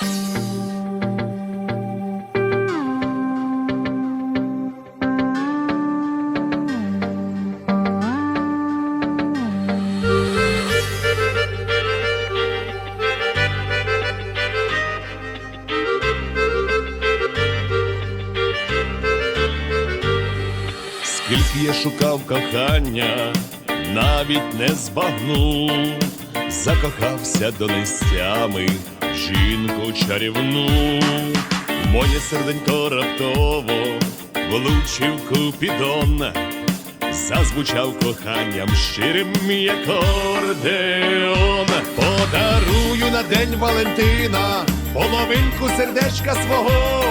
Скільки я шукав кохання, навіть не збагнув, закохався донестями в жінку чарівну, моє серденько раптово влучив купідон, зазвучав коханням щирим як ордеон. Подарую на день Валентина половинку сердечка свого.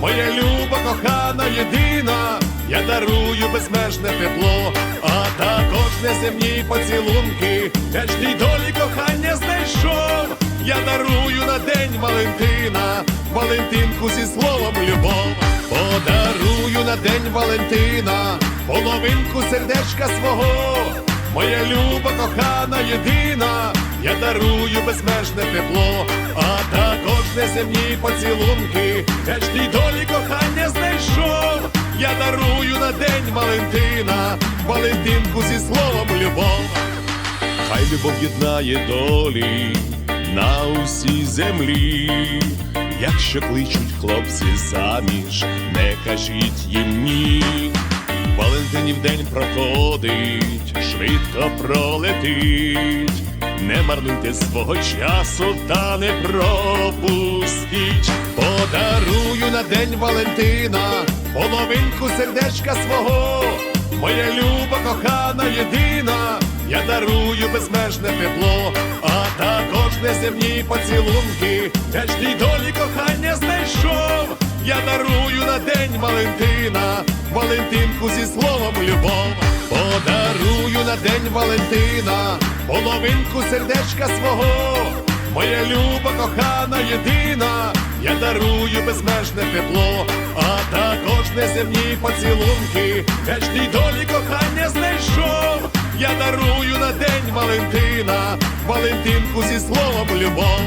Моя люба кохана єдина, я дарую безмежне тепло, а також неземні поцілунки, вічній долі кохання знайшов. Я дарую день Валентина, Валентинку зі словом любов. Подарую на день Валентина, половинку сердечка свого. Моя люба кохана єдина, я дарую безмежне тепло, а також неземні поцілунки, вічній долі кохання знайшов. Я дарую на день Валентина, Валентинку зі словом любов. Хай любов єднає долі на усій землі. Якщо кличуть хлопці заміж, не кажіть їм ні. Валентинів день проходить, швидко пролетить. Не марнуйте свого часу та не пропустіть. Подарую на день Валентина половинку сердечка свого. Моя люба кохана єдина, я дарую безмежне тепло, а також неземні поцілунки, вічній долі кохання знайшов. Я дарую на день Валентина, Валентинку зі словом любов. Подарую на день Валентина, половинку сердечка свого. Моя люба кохана єдина, я дарую безмежне тепло, а також неземні поцілунки, вічній долі Валентина, Валентинку зі словом любов.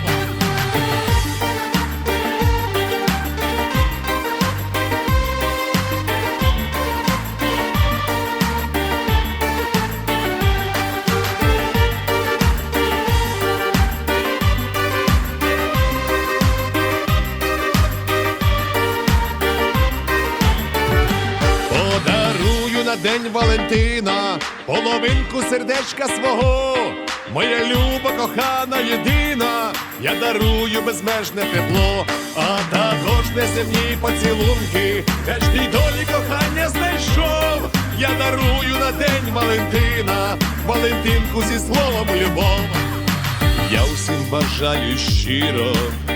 День Валентина половинку сердечка свого. Моя люба кохана єдина, я дарую безмежне тепло, а також неземні поцілунки, вічній долі кохання знайшов. Я дарую на день Валентина, Валентинку зі словом любов. Я усім бажаю щиро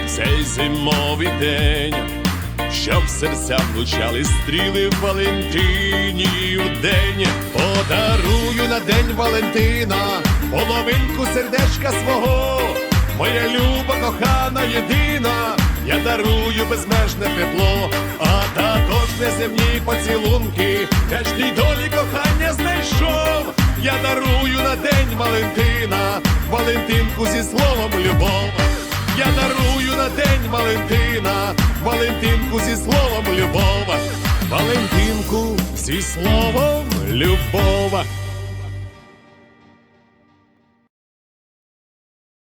цей зимовий день, щоб серця влучали стріли в Валентині у день. Подарую на день Валентина половинку сердечка свого. Моя люба кохана єдина, я дарую безмежне тепло, а також неземні поцілунки, вічній долі кохання знайшов. Я дарую на день Валентина, Валентинку зі словом любов. Я дарую на день Валентина, Валентинку зі словом любова, Валентинку зі словом любов.